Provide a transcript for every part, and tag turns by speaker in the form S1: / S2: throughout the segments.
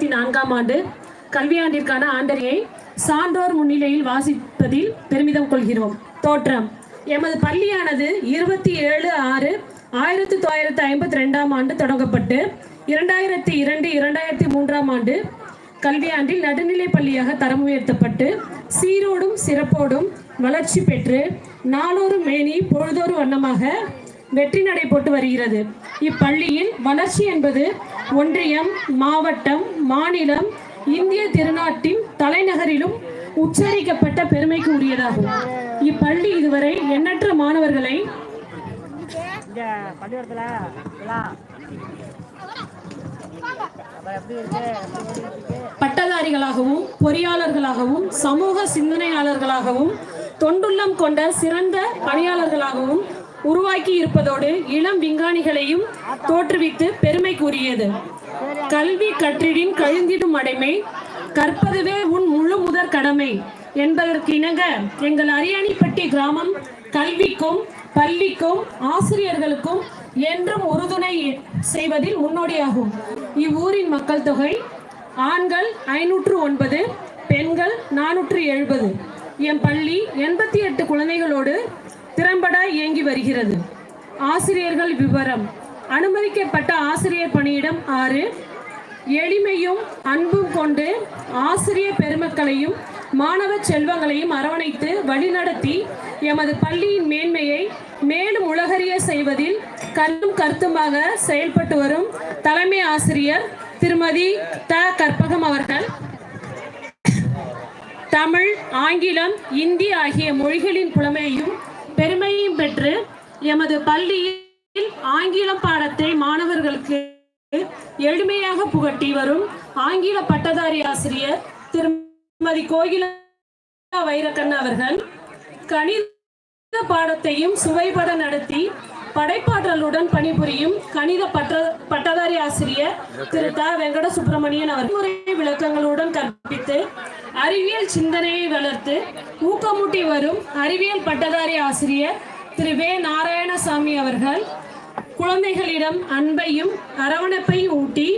S1: இருபத்தி நான்காம் ஆண்டு கல்வியாண்டிற்கான ஆண்டறியை சான்றோர் முன்னிலையில் வாசிப்பதில் பெருமிதம் கொள்கிறோம். தோற்றம். எமது பள்ளியானது இருபத்தி ஏழு ஆறு ஆயிரத்தி தொள்ளாயிரத்தி ஐம்பத்தி ரெண்டாம் ஆண்டு தொடங்கப்பட்டு இரண்டாயிரத்தி இரண்டு இரண்டாயிரத்தி மூன்றாம் ஆண்டு கல்வியாண்டில் நடுநிலை பள்ளியாக தரம் உயர்த்தப்பட்டு சீரோடும் சிறப்போடும் வளர்ச்சி பெற்று நாளொரு மேனி பொழுதொரு வண்ணமாக வெற்றி நடை போட்டு வருகிறது. இப்பள்ளியில் வளர்ச்சி என்பது ஒன்றியம் மாவட்டம் மாநிலம் இந்திய திருநாட்டின் தலைநகரிலும் உச்சரிக்கப்பட்ட பெருமைக்கு உரியதாகும். இப்பள்ளி இதுவரை எண்ணற்ற மாணவர்களை பட்டதாரிகளாகவும் பொறியாளர்களாகவும் சமூக சிந்தனையாளர்களாகவும் தொண்டுள்ளம் கொண்ட சிறந்த பணியாளர்களாகவும் உருவாக்கி இருப்பதோடு இளம் விஞ்ஞானிகளையும் தோற்றுவித்து பெருமை கூறியது. கல்வி கற்றிடின் கழுந்திடும் அடைமை கற்பதுவே உன் முழு முதற் கடமை என்பதற்கு இணங்க எங்கள் அரியாணிப்பட்டி கிராமம் கல்விக்கும் பள்ளிக்கும் ஆசிரியர்களுக்கும் என்றும் உறுதுணை செய்வதில் முன்னோடியாகும். இவ்வூரின் மக்கள் தொகை ஆண்கள் ஐநூற்று ஒன்பது பெண்கள் நானூற்று எழுபது. என் பள்ளி எண்பத்தி எட்டு குழந்தைகளோடு திறம்பட இயங்கி வருகிறது. ஆசிரியர்கள் விவரம். அனுமதிக்கப்பட்ட ஆசிரியர் பணியிடம் ஆறு. எளிமையும் அன்பும் கொண்டு ஆசிரியர் பெருமக்களையும் மாணவ செல்வங்களையும் அரவணைத்து வழிநடத்தி எமது பள்ளியின் மேன்மையை மேலும் உலகறிய செய்வதில் கண்ணும் கருத்துமாக செயல்பட்டு வரும் தலைமை ஆசிரியர் திருமதி த. கற்பகம் அவர்கள். தமிழ் ஆங்கிலம் இந்தி ஆகிய மொழிகளின் புலமையையும் பெருமையும் பெற்று எமது பள்ளியில் ஆங்கில பாடத்தை மாணவர்களுக்கு எளிமையாக புகட்டி வரும் ஆங்கில பட்டதாரி ஆசிரியர் திருமதி கோகிலா வைரக்கண்ணா அவர்கள் கணித பாடத்தையும் சுவைபட நடத்தி படைப்பாற்றலுடன் பணிபுரியும் கணித பட்ட பட்டதாரி ஆசிரியர் திரு த. வெங்கட சுப்பிரமணியன் அவர் முறை விளக்கங்களுடன் கற்பித்து அறிவியல் சிந்தனையை வளர்த்து ஊக்கமூட்டி வரும் அறிவியல் பட்டதாரி ஆசிரியர் திரு வே. நாராயணசாமி அவர்கள் குழந்தைகளிடம் அன்பையும் அரவணைப்பையும் ஊட்டி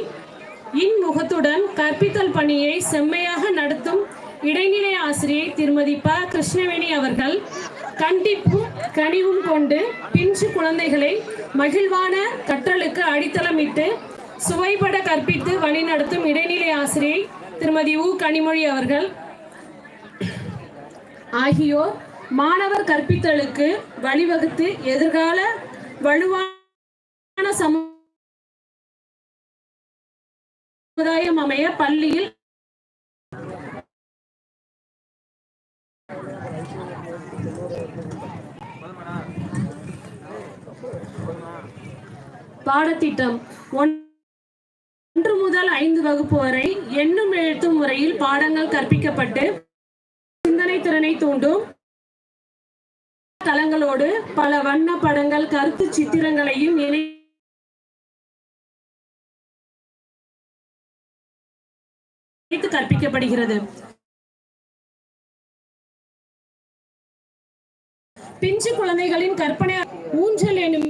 S1: இன்முகத்துடன் கற்பித்தல் பணியை செம்மையாக நடத்தும் இடைநிலை ஆசிரியை திருமதி ப. கிருஷ்ணவேணி அவர்கள் கண்டிப்பும் கனிவும் கொண்டு பிஞ்சு குழந்தைகளை மகிழ்வான கற்றலுக்கு அடித்தளமிட்டு சுவைபட கற்பித்து வழிநடத்தும் இடைநிலை ஆசிரியை திருமதி உ. கனிமொழி அவர்கள். ஆகியோர் மாணவர் கற்பித்தலுக்கு வழிவகுத்து எதிர்கால வலுவான சமுதாயம் அமைய பள்ளியில் பாடத்திட்டம் ஒன்று முதல் ஐந்து வகுப்பு வரை எண்ணும் எழுத்தும் முறையில் பாடங்கள் கற்பிக்கப்பட்டு சிந்தனை திறனை தூண்டும் தளங்களோடு பல வண்ண படங்கள் கருத்து சித்திரங்களையும் இணை கற்பிக்கப்படுகிறது. பிஞ்சு குழந்தைகளின் கற்பனை ஊஞ்சல் எனும்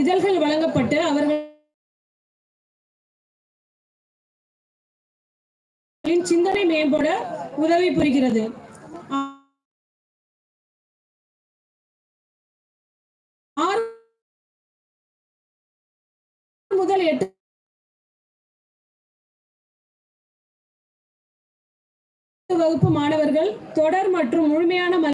S1: இதழ்கள் வழங்கப்பட்டு அவர்கள் சிந்தனை மேம்பட உதவி புரிகிறது. முதல் எட்டு வகுப்பு மாணவர்கள் தொடர் மற்றும் முழுமையான